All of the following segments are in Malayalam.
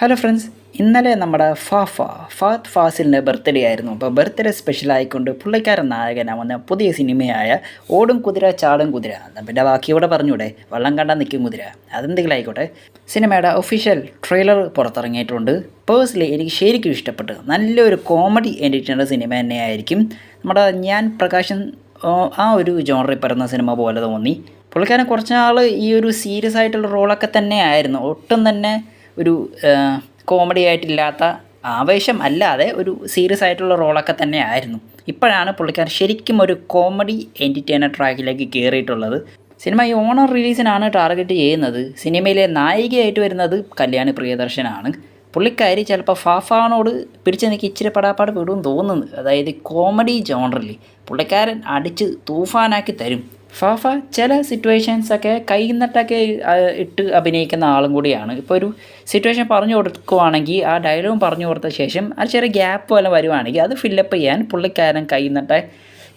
ഹലോ ഫ്രണ്ട്സ് ഇന്നലെ നമ്മുടെ ഫാഫ ഫാത്ത് ഫാസിലിന്റെ ബർത്ത്ഡേ ആയിരുന്നു. അപ്പോൾ ബർത്ത്ഡേ സ്പെഷ്യൽ ആയിക്കൊണ്ട് പുള്ളിക്കാരൻ നായകനാവുന്ന പുതിയ സിനിമയായ ഓടും കുതിര ചാടും കുതിര. പിന്നെ ബാക്കിയോടെ പറഞ്ഞൂടെ? വള്ളം കണ്ടാൽ നിൽക്കും കുതിര. അതെന്തെങ്കിലും ആയിക്കോട്ടെ. സിനിമയുടെ ഒഫീഷ്യൽ ട്രെയിലർ പുറത്തിറങ്ങിയിട്ടുണ്ട്. പേഴ്സണലി എനിക്ക് ശരിക്കും ഇഷ്ടപ്പെട്ടു. നല്ലൊരു കോമഡി എഡിറ്റുള്ള സിനിമ തന്നെയായിരിക്കും. നമ്മുടെ ഞാൻ പ്രകാശൻ ആ ഒരു ജോണറിൽ പറയുന്ന സിനിമ പോലെ തോന്നി. പുള്ളിക്കാരൻ കുറച്ച് നാൾ ഈ ഒരു സീരിയസ് ആയിട്ടുള്ള റോളൊക്കെ തന്നെ ആയിരുന്നു ഒട്ടും തന്നെ ഒരു കോമഡി ആയിട്ടില്ലാത്ത ആവേശം അല്ലാതെ ഒരു സീരിയസ് ആയിട്ടുള്ള റോളൊക്കെ തന്നെ ആയിരുന്നു. ഇപ്പോഴാണ് പുള്ളിക്കാരൻ ശരിക്കും ഒരു കോമഡി എന്റർടൈനർ ട്രാക്കിലേക്ക് കയറിയിട്ടുള്ളത് സിനിമ ഈ ഓണർ റിലീസിനാണ് ടാർഗറ്റ് ചെയ്യുന്നത്. സിനിമയിലെ നായികയായിട്ട് വരുന്നത് കല്യാണി പ്രിയദർശനാണ്. പുള്ളിക്കാരി ചിലപ്പോൾ ഫാഫാനോട് പിടിച്ച് നിൽക്കി ഇച്ചിരി പടാപ്പാട് വിടും തോന്നുന്നു. അതായത് കോമഡി ജോണറിൽ പുള്ളിക്കാരൻ അടിച്ച് തൂഫാനാക്കി തരും. ഫാഫ ചില സിറ്റുവേഷൻസൊക്കെ കൈന്നിട്ടൊക്കെ ഇട്ട് അഭിനയിക്കുന്ന ആളും കൂടിയാണ്. ഇപ്പോൾ ഒരു സിറ്റുവേഷൻ പറഞ്ഞു കൊടുക്കുവാണെങ്കിൽ ആ ഡയലോഗ് പറഞ്ഞു കൊടുത്ത ശേഷം ആ ചെറിയ ഗ്യാപ്പ് വല്ല വരുവാണെങ്കിൽ അത് ഫില്ലപ്പ് ചെയ്യാൻ പുള്ളിക്കാരൻ കൈന്നിട്ട്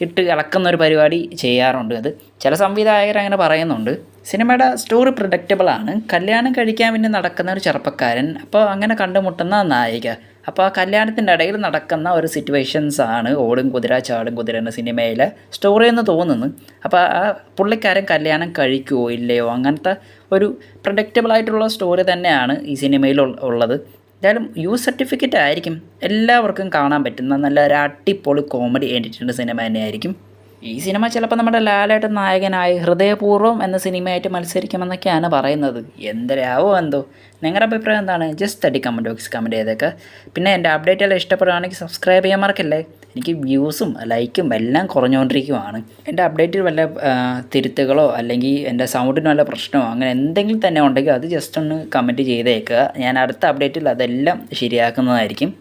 ഇട്ട് ഇളക്കുന്ന ഒരു പരിപാടി ചെയ്യാറുണ്ട്. അത് ചില സംവിധായകർ അങ്ങനെ പറയുന്നുണ്ട്. സിനിമയുടെ സ്റ്റോറി പ്രൊഡക്റ്റബിൾ ആണ്. കല്യാണം കഴിക്കാൻ പിന്നെ നടക്കുന്ന ഒരു ചെറുപ്പക്കാരൻ അപ്പോൾ അങ്ങനെ കണ്ടുമുട്ടുന്ന നായിക. അപ്പോൾ ആ കല്യാണത്തിന്റെ ഇടയിൽ നടക്കുന്ന ഒരു സിറ്റുവേഷൻസ് ആണ് ഓടും കുതിര ചാടും കുതിര എന്ന സിനിമയിലെ സ്റ്റോറി എന്ന് തോന്നുന്നു. അപ്പോൾ ആ പുള്ളിക്കാരൻ കല്യാണം കഴിക്കുമോ ഇല്ലയോ അങ്ങനത്തെ ഒരു പ്രൊഡക്റ്റബിൾ ആയിട്ടുള്ള സ്റ്റോറി തന്നെയാണ് ഈ സിനിമയിൽ ഉള്ളത്. എന്തായാലും യു സർട്ടിഫിക്കറ്റ് ആയിരിക്കും എല്ലാവർക്കും കാണാൻ പറ്റുന്ന നല്ല ഒരു അടിപൊളി കോമഡി എഡിറ്റഡ് സിനിമ തന്നെയായിരിക്കും. ഈ സിനിമ ചിലപ്പോൾ നമ്മുടെ ലാലേട്ടൻ നായകനായി ഹൃദയപൂർവം എന്ന സിനിമയായിട്ട് മത്സരിക്കുമെന്നൊക്കെയാണ് പറയുന്നത്. എന്തരാവോ എന്തോ. നിങ്ങളുടെ അഭിപ്രായം എന്താണ്? ജസ്റ്റ് അടി കമന്റ് ബോക്സ് കമന്റ് ചെയ്തേക്ക്. പിന്നെ എന്റെ അപ്ഡേറ്റ് എല്ലാം ഇഷ്ടപ്പെടുകയാണെങ്കിൽ സബ്സ്ക്രൈബ് ചെയ്യാൻ മറക്കല്ലേ? എനിക്ക് വ്യൂസും ലൈക്കും എല്ലാം കുറഞ്ഞുകൊണ്ടിരിക്കുവാണ്. എന്റെ അപ്ഡേറ്റിൽ വല്ല തിരുത്തുകളോ അല്ലെങ്കിൽ എന്റെ സൗണ്ടിന് വല്ല പ്രശ്നമോ അങ്ങനെ എന്തെങ്കിലും തന്നെ ഉണ്ടെങ്കിൽ അത് ജസ്റ്റ് ഒന്ന് കമന്റ് ചെയ്തേക്കുക. ഞാൻ അടുത്ത അപ്ഡേറ്റിൽ അതെല്ലാം ശരിയാക്കുന്നതായിരിക്കും.